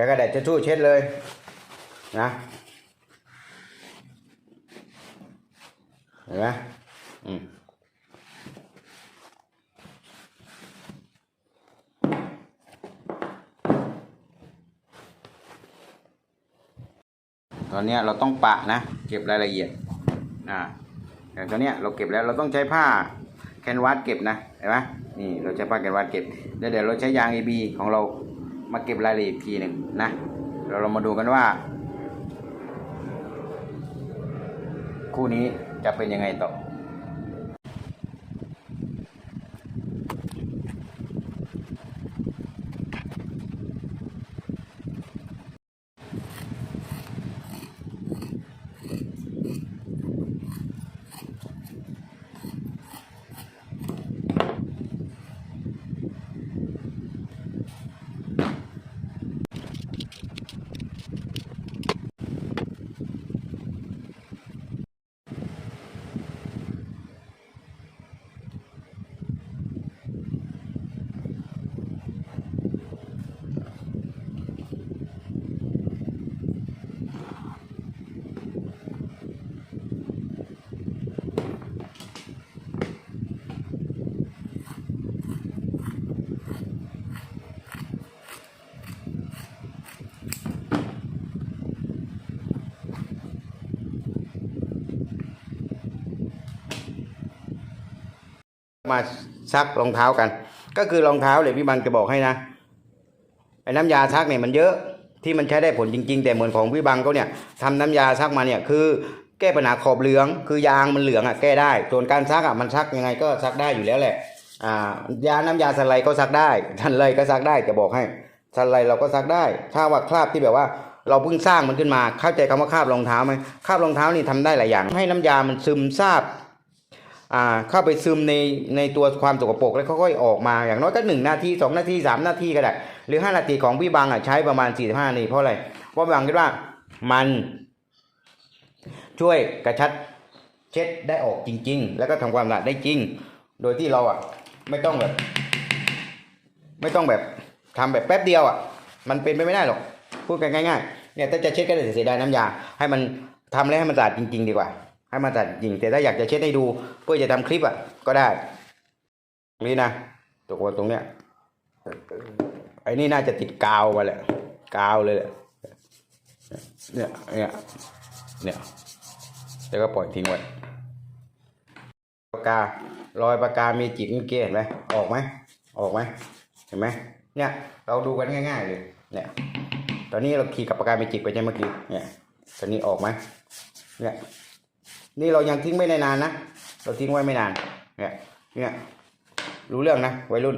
ช้กระดาษจะชู่เช็ดเลยนะเห็นไหมอืมตอนเนี้ยเราต้องปะนะ เก็บรายละเอียดอ่าอย่างตอนเนี้ยเราเก็บแล้วเราต้องใช้ผ้าแคนวาสเก็บนะเห็นไหมนี่เราใช้ผ้าแคนวาสเก็บแล้วเดี๋ยวเราใช้ยาง AB ของเรา มาเก็บรายละเอียดทีหนึ่งนะเราเรามาดูกันว่า คู่นี้จะเป็นยังไงต่อ มาซักรองเท้ากัน ก็คือรองเท้าเลยพี่บังจะบอกให้นะไอ้น้ำยาซักเนี่ยมันเยอะที่มันใช้ได้ผลจริง ๆ แต่เหมือนของพี่บังเขาเนี่ยทำน้ำยาซักมาเนี่ยคือแก้ปัญหาขอบเหลือง คือยางมันเหลืองอะแก้ได้ส่วนการซักอะมันซักยังไงก็ซักได้อยู่แล้วแหละอ่ายาน้ำยาสไลด์ก็ซักได้ทันเลยก็ซักได้จะบอกให้สไลเราก็ซักได้ ถ้าว่าคราบที่แบบว่าเราเพิ่งสร้างมันขึ้นมา เข้าใจคำว่าคราบรองเท้าไหมคราบรองเท้านี่ทำได้หลายอย่าง ให้น้ำยามันซึมซาบ เข้าไปซึมในในตัวความสกปรกแล้วค่อยๆออกมาอย่างน้อยก็หนึ่งนาทีสองนาทีสามนาทีก็ได้หรือห้านาทีของพี่บางอะใช้ประมาณสี่ห้านาทีเพราะอะไรเพราะพี่บางคิดว่ามัน ช่วยกระชัดเช็ดได้ออกจริง ๆ แล้วก็ทำความสะอาดได้จริง โดยที่เราอะไม่ต้องแบบ ไม่ต้องแบบทำแบบแป๊บเดียวอะ มันเป็นไปไม่ได้หรอกพูดกันง่ายๆเนี่ยถ้าจะเช็ดก็ได้เสียดายน้ำยา ให้มันทำแล้วให้มันสะอาดจริง ๆ ดีกว่า ให้มันสะอาดจริงแต่ถ้าอยากจะเช็ดให้ดู เพื่อจะทำคลิปอะ ก็ได้ นี่นะตัวตรงเนี้ยไอ้นี่น่าจะติดกาวมาแหละกาวเลยแหละเนี่ยเนี่ยเนี่ยแล้วก็ปล่อยทิ้งไว้ปากการอยปากกามีจิกเมื่อกี้เห็นไหมออกไหมออกไหมเห็นไหมเนี่ยเราดูกันง่ายๆเลยเนี่ยตอนนี้เราขี่กับปากกาเมจิกไปใช่ไหมเมื่อกี้เนี่ยตอนนี้ออกไหมเนี่ย นี่เรายังทิ้งไม่ได้นานนะ เราทิ้งไว้ไม่นาน เนี่ย เนี่ย รู้เรื่องนะวัยรุ่น